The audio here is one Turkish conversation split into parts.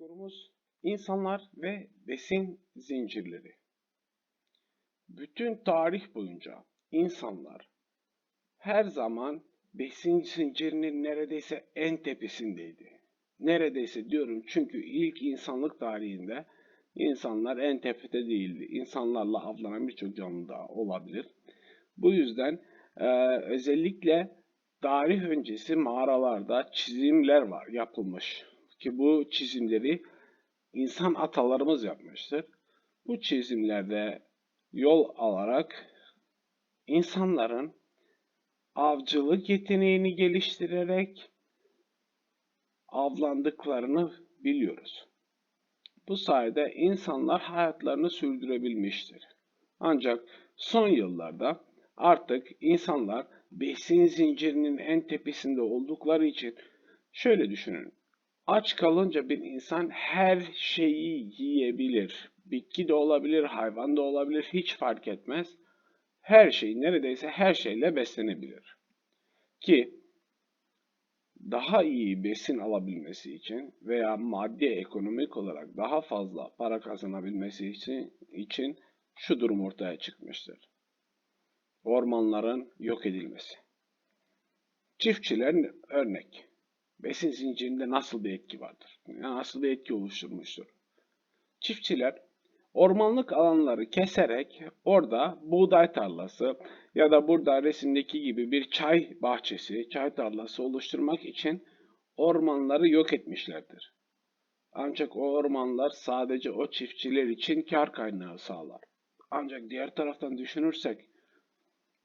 Konumuz insanlar ve besin zincirleri. Bütün tarih boyunca insanlar her zaman besin zincirinin neredeyse en tepesindeydi. Neredeyse diyorum çünkü ilk insanlık tarihinde insanlar en tepede değildi. İnsanlarla avlanan birçok canlı da olabilir. Bu yüzden e, özellikle tarih öncesi mağaralarda çizimler var yapılmış ki bu çizimleri insan atalarımız yapmıştır. Bu çizimlerde yol alarak insanların avcılık yeteneğini geliştirerek avlandıklarını biliyoruz. Bu sayede insanlar hayatlarını sürdürebilmiştir. Ancak son yıllarda artık insanlar besin zincirinin en tepesinde oldukları için şöyle düşünün. Aç kalınca bir insan her şeyi yiyebilir. Bitki de olabilir, hayvan da olabilir, hiç fark etmez. Her şey, neredeyse her şeyle beslenebilir. Ki daha iyi besin alabilmesi için veya maddi ekonomik olarak daha fazla para kazanabilmesi için, için şu durum ortaya çıkmıştır. Ormanların yok edilmesi. Çiftçilerin örnek besin zincirinde nasıl bir etki vardır? Nasıl bir etki oluşturmuştur? Çiftçiler ormanlık alanları keserek orada buğday tarlası ya da burada resimdeki gibi bir çay bahçesi, çay tarlası oluşturmak için ormanları yok etmişlerdir. Ancak o ormanlar sadece o çiftçiler için kar kaynağı sağlar. Ancak diğer taraftan düşünürsek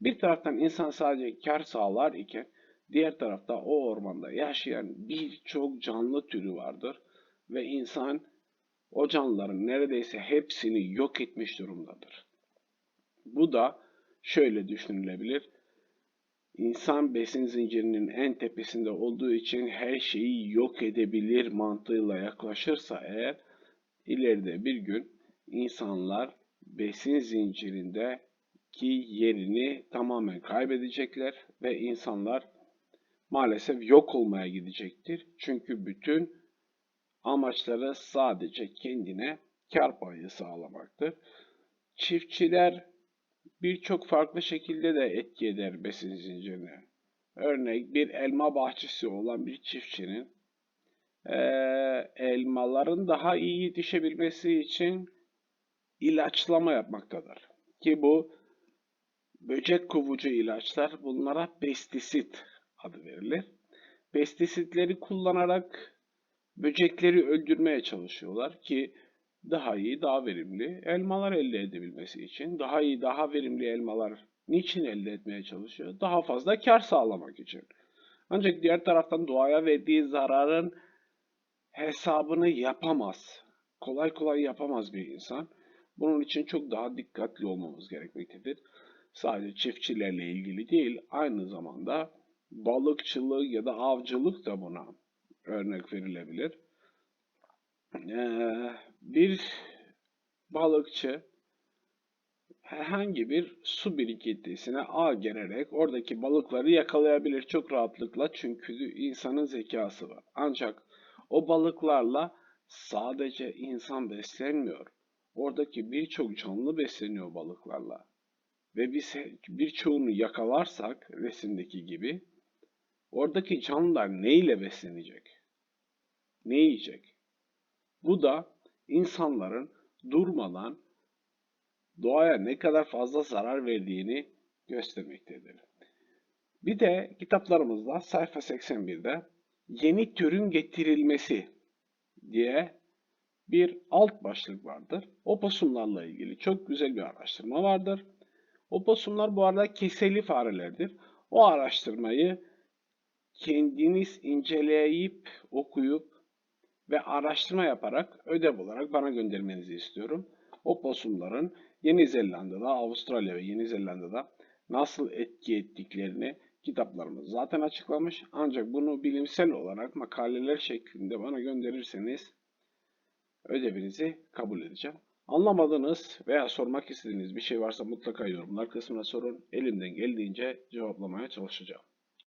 bir taraftan insan sadece kar sağlar iken Diğer tarafta o ormanda yaşayan birçok canlı türü vardır ve insan o canlıların neredeyse hepsini yok etmiş durumdadır. Bu da şöyle düşünülebilir. İnsan besin zincirinin en tepesinde olduğu için her şeyi yok edebilir mantığıyla yaklaşırsa eğer ileride bir gün insanlar besin zincirindeki yerini tamamen kaybedecekler ve insanlar maalesef yok olmaya gidecektir. Çünkü bütün amaçları sadece kendine kar payı sağlamaktır. Çiftçiler birçok farklı şekilde de etki eder besin zincirine. Örnek bir elma bahçesi olan bir çiftçinin e, elmaların daha iyi yetişebilmesi için ilaçlama yapmaktadır. Ki bu böcek kovucu ilaçlar bunlara pestisit adı verilir. Pestisitleri kullanarak böcekleri öldürmeye çalışıyorlar ki daha iyi, daha verimli elmalar elde edebilmesi için. Daha iyi, daha verimli elmalar niçin elde etmeye çalışıyor? Daha fazla kar sağlamak için. Ancak diğer taraftan doğaya verdiği zararın hesabını yapamaz. Kolay kolay yapamaz bir insan. Bunun için çok daha dikkatli olmamız gerekmektedir. Sadece çiftçilerle ilgili değil, aynı zamanda balıkçılık ya da avcılık da buna örnek verilebilir. Ee, bir balıkçı herhangi bir su birikintisine ağ gererek oradaki balıkları yakalayabilir çok rahatlıkla çünkü insanın zekası var. Ancak o balıklarla sadece insan beslenmiyor. Oradaki birçok canlı besleniyor balıklarla. Ve biz birçoğunu yakalarsak resimdeki gibi Oradaki canlılar ne ile beslenecek? Ne yiyecek? Bu da insanların durmadan doğaya ne kadar fazla zarar verdiğini göstermektedir. Bir de kitaplarımızda sayfa 81'de yeni türün getirilmesi diye bir alt başlık vardır. Opossumlarla ilgili çok güzel bir araştırma vardır. Opossumlar bu arada keseli farelerdir. O araştırmayı kendiniz inceleyip, okuyup ve araştırma yaparak ödev olarak bana göndermenizi istiyorum. O posumların Yeni Zelanda'da, Avustralya ve Yeni Zelanda'da nasıl etki ettiklerini kitaplarımız zaten açıklamış. Ancak bunu bilimsel olarak makaleler şeklinde bana gönderirseniz ödevinizi kabul edeceğim. Anlamadığınız veya sormak istediğiniz bir şey varsa mutlaka yorumlar kısmına sorun. Elimden geldiğince cevaplamaya çalışacağım.